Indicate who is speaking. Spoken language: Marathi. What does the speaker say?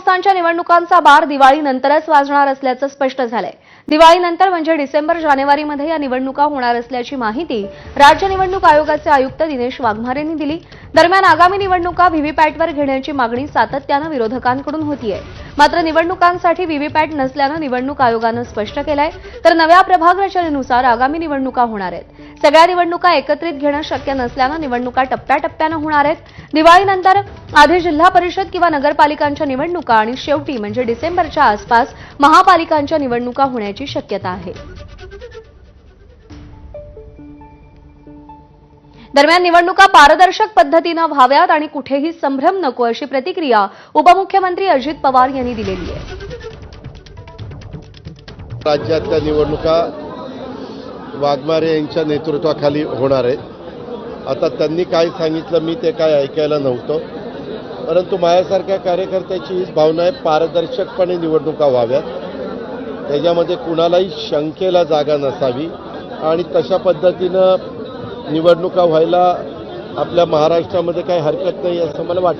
Speaker 1: संस्थांच्या निवडणुकांचा बार दिवाळीनंतरच वाजणार असल्याचं स्पष्ट झालंय. दिवाळीनंतर म्हणजे डिसेंबर जानेवारीमध्ये या निवडणुका होणार असल्याची माहिती राज्य निवडणूक आयोगाचे आयुक्त दिनेश वाघमारेंनी दिली. दरम्यान आगामी निवडणुका व्हीव्हीपॅटवर घेण्याची मागणी सातत्यानं विरोधकांकडून होतीये. मात्र निवडणुकांसाठी व्हीव्हीपॅट नसल्यानं निवडणूक आयोगानं स्पष्ट केलंय. तर नव्या प्रभाग रचनेनुसार आगामी निवडणुका होणार आहेत. सगळ्या निवडणुका एकत्रित घेणं शक्य नसल्यानं निवडणुका टप्प्याटप्प्यानं होणार आहेत. दिवाळीनंतर आधी जिल्हा परिषद किंवा नगरपालिकांच्या निवडणुका आणि शेवटी म्हणजे डिसेंबरच्या आसपास महापालिकांच्या निवडणुका होण्याची शक्यता आहे. दरम्यान निवडणुका पारदर्शक पद्धतीनं व्हाव्यात आणि कुठेही संभ्रम नको अशी प्रतिक्रिया उपमुख्यमंत्री अजित पवार यांनी दिलेली आहे.
Speaker 2: राज्यातल्या निवडणुका वाघमारे यांच्या नेतृत्वाखाली होणार आहेत आता त्यांनी काय सांगितलं मी ते काय ऐकायला नव्हतं. परंतु माझ्यासारख्या कार्यकर्त्याची हीच भावना आहे पारदर्शकपणे निवडणुका व्हाव्यात. त्याच्यामध्ये कुणालाही शंकेला जागा नसावी आणि तशा पद्धतीनं निवडणुका व्हायला आपल्या महाराष्ट्रामध्ये काही हरकत नाही असं मला वाटतं.